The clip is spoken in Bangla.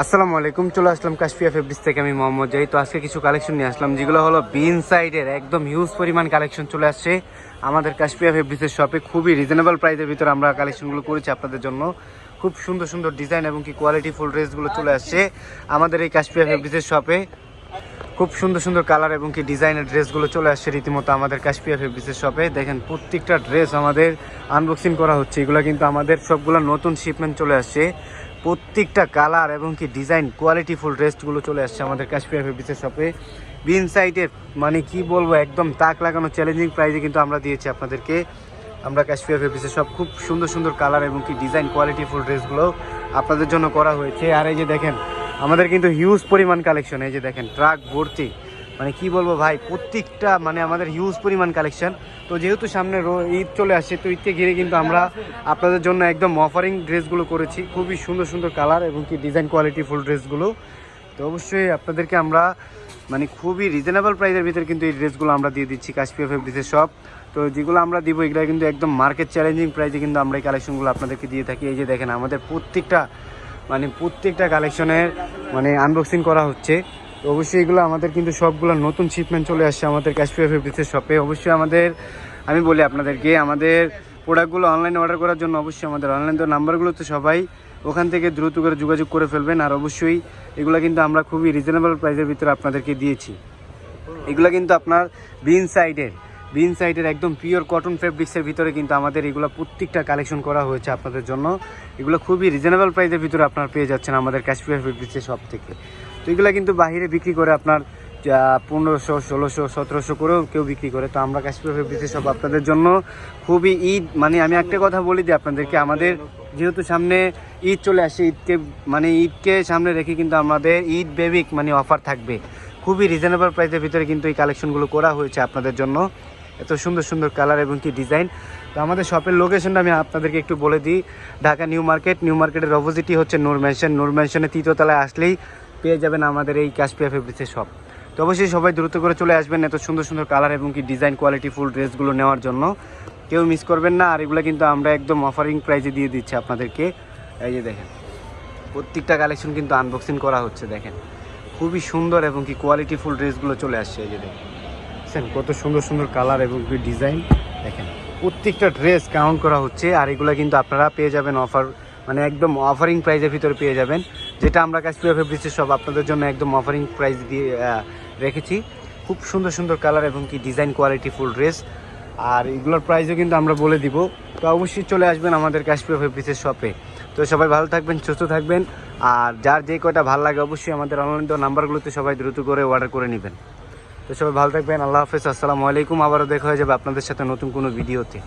আসসালামু আলাইকুম, চলে আসলাম কাশফিয়া ফেব্রিক্স থেকে আমি মোহাম্মদ জাই তো আজকে কিছু কালেকশন নিয়ে আসলাম, যেগুলো হলো বিন সাইডের একদম হিউজ পরিমাণ কালেকশন চলে আসছে। আমাদের কাশফিয়া ফেব্রিক্সের শপে খুবই রিজনেবল প্রাইসের ভিতরে আমরা কালেকশনগুলো করেছি আপনাদের জন্য। খুব সুন্দর সুন্দর ডিজাইন এবং কি কোয়ালিটি ফুল ড্রেসগুলো চলে আসছে আমাদের এই কাশফিয়া ফেব্রিক্সের শপে খুব সুন্দর সুন্দর কালার এবং কি ডিজাইনের ড্রেসগুলো চলে আসছে রীতিমতো আমাদের কাশপিয়া ফেব্রিক্সের শপে দেখেন, প্রত্যেকটা ড্রেস আমাদের আনবক্সিং করা হচ্ছে, এগুলো কিন্তু আমাদের সবগুলো নতুন শিপমেন্ট চলে আসছে। প্রত্যেকটা কালার এবং কি ডিজাইন কোয়ালিটি ফুল ড্রেসগুলো চলে আসছে আমাদের কাশ্মীর ফেব্রিক্সের শপে। বিন সাইডের মানে কি বলব, একদম তাক লাগানো চ্যালেঞ্জিং প্রাইজে কিন্তু আমরা দিয়েছি আপনাদেরকে। আমরা কাশ্মীর ফেব্রিক্সের সব খুব সুন্দর সুন্দর কালার এবং কি ডিজাইন কোয়ালিটি ফুল ড্রেসগুলো আপনাদের জন্য করা হয়েছে। আর এই যে দেখেন, আমাদের কিন্তু হিউজ পরিমাণ কালেকশন এই যে দেখেন ট্রাক ভর্তি। মানে কি বলব ভাই, প্রত্যেকটা মানে আমাদের হিউজ পরিমাণ কালেকশন তো যেহেতু সামনে ঈদ চলে আসছে, তো ঈদকে ঘিরে কিন্তু আমরা আপনাদের জন্য একদম অফারিং ড্রেসগুলো করেছি। খুবই সুন্দর সুন্দর কালার এবং কি ডিজাইন কোয়ালিটি ফুল ড্রেসগুলো তো অবশ্যই আপনাদেরকে আমরা মানে খুবই রিজনেবল প্রাইসের ভিতরে কিন্তু এই ড্রেসগুলো আমরা দিয়ে দিচ্ছি কাশ্মীর ফেব্রিক্সের সব তো যেগুলো আমরা দিব, এগুলো কিন্তু একদম মার্কেট চ্যালেঞ্জিং প্রাইসে কিন্তু আমরা এই কালেকশনগুলো আপনাদেরকে দিয়ে থাকি। এই যে দেখেন, আমাদের প্রত্যেকটা মানে প্রত্যেকটা কালেকশনের মানে আনবক্সিং করা হচ্ছে। তো অবশ্যই এগুলো আমাদের কিন্তু সবগুলো নতুন শিপমেন্ট চলে আসছে আমাদের কাশপিয়া ফেব্রিক্সের শপে অবশ্যই আমাদের, আমি বলি আপনাদেরকে, আমাদের প্রোডাক্টগুলো অনলাইনে অর্ডার করার জন্য অবশ্যই আমাদের অনলাইন তো নাম্বারগুলো তো সবাই ওখান থেকে দ্রুত করে যোগাযোগ করে ফেলবেন। আর অবশ্যই এগুলো কিন্তু আমরা খুবই রিজনেবল প্রাইসের ভিতরে আপনাদেরকে দিয়েছি। এগুলো কিন্তু আপনার বিন সাইডের বিন সাইডের একদম পিওর কটন ফেব্রিক্সের ভিতরে কিন্তু আমাদের এগুলো প্রত্যেকটা কালেকশন করা হয়েছে আপনাদের জন্য। এগুলো খুবই রিজনেবল প্রাইসের ভিতরে আপনার পেয়ে যাচ্ছেন আমাদের কাশ্মীর ফেব্রিক্সের সব থেকে। তো এগুলো কিন্তু বাইরে বিক্রি করে আপনার পনেরোশো, ষোলোশো, সতেরোশো করেও কেউ বিক্রি করে। তো আমরা কাশ্মীর ফেব্রিক্সের সব আপনাদের জন্য খুবই ঈদ মানে আমি একটা কথা বলি দিই আপনাদেরকে, আমাদের যেহেতু সামনে ঈদ চলে আসে, ঈদকে মানে ঈদকে সামনে রেখে কিন্তু আমাদের ঈদ বেবিক মানে অফার থাকবে। খুবই রিজনেবল প্রাইসের ভিতরে কিন্তু এই কালেকশনগুলো করা হয়েছে আপনাদের জন্য। এত সুন্দর সুন্দর কালার এবং কি ডিজাইন তো আমাদের শপের লোকেশনটা আমি আপনাদেরকে একটু বলে দিই। ঢাকা নিউ মার্কেট, নিউ মার্কেটের অপোজিটই হচ্ছে নূর ম্যানশন নূর ম্যানশনের তৃতীয়তলায় আসলেই পেয়ে যাবেন আমাদের এই ক্যাশপিয়া ফেব্রিক্সের শপ তো অবশ্যই সবাই দ্রুত করে চলে আসবেন এত সুন্দর সুন্দর কালার এবং কি ডিজাইন কোয়ালিটি ফুল ড্রেসগুলো নেওয়ার জন্য। কেউ মিস করবেন না, আর এগুলো কিন্তু আমরা একদম অফারিং প্রাইসে দিয়ে দিচ্ছি আপনাদেরকে। এই যে দেখেন, প্রত্যেকটা কালেকশন কিন্তু আনবক্সিং করা হচ্ছে, দেখেন। খুবই সুন্দর এবং কি কোয়ালিটি ফুল ড্রেসগুলো চলে আসছে, এই যে দেখেন। কত সুন্দর সুন্দর কালার এবং কি ডিজাইন দেখেন। প্রত্যেকটা ড্রেস কাউন্ট করা হচ্ছে, আর এগুলো কিন্তু আপনারা পেয়ে যাবেন অফার মানে একদম অফারিং প্রাইজের ভিতরে পেয়ে যাবেন। যেটা আমরা কাশ্মীর ফেব্রিক্সের সব আপনাদের জন্য একদম অফারিং প্রাইস দিয়ে রেখেছি। খুব সুন্দর সুন্দর কালার এবং কি ডিজাইন কোয়ালিটি ফুল ড্রেস আর এগুলোর প্রাইসও কিন্তু আমরা বলে দিব। তো অবশ্যই চলে আসবেন আমাদের কাশ্মীর ফেব্রিক্সের শপে তো সবাই ভালো থাকবেন, সুস্থ থাকবেন। আর যার যে কয়টা ভালো লাগে অবশ্যই আমাদের অনলাইন নাম্বারগুলোতে সবাই দ্রুত করে অর্ডার করে নেবেন। তো সবাই ভালো থাকবেন, আল্লাহ হাফেজ, আসসালামু আলাইকুম। আবারও দেখা হয়ে যাবে আপনাদের সাথে নতুন কোনো ভিডিওতে